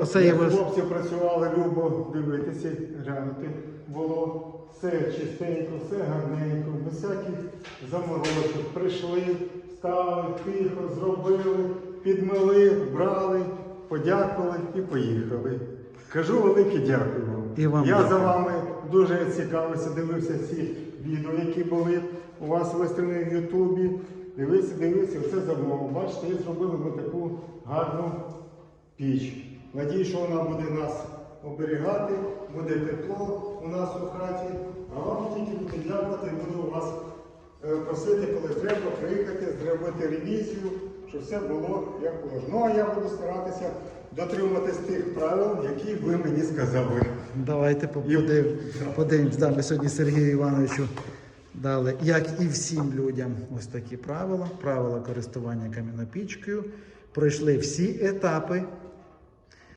Оце є ваш... Хлопці працювали любо дивитися, глянути. Було все чистенько, все гарненько, без всяких заморочок. Прийшли, стали, тихо, зробили, підмили, вбрали, подякували і поїхали. Кажу велике дякую вам. І вам Я дякую. за вами дуже цікавився, дивився ці відео, які були у вас виставлені в Ютубі. Дивився, дивився, оце замовив. Бачите, і зробили ми таку гарну піч. Надію, що вона буде нас оберігати, буде тепло у нас у хаті. А вам тільки буду дякувати і буду вас е, просити, коли треба, приїхати, зробити ревізію, щоб все було як положено. Ну а я буду старатися дотримуватись тих правил, які ви мені сказали. Давайте подивимось. Да, ми сьогодні Сергію Івановичу дали, як і всім людям, ось такі правила. Правила користування кам'янопічкою. Пройшли всі етапи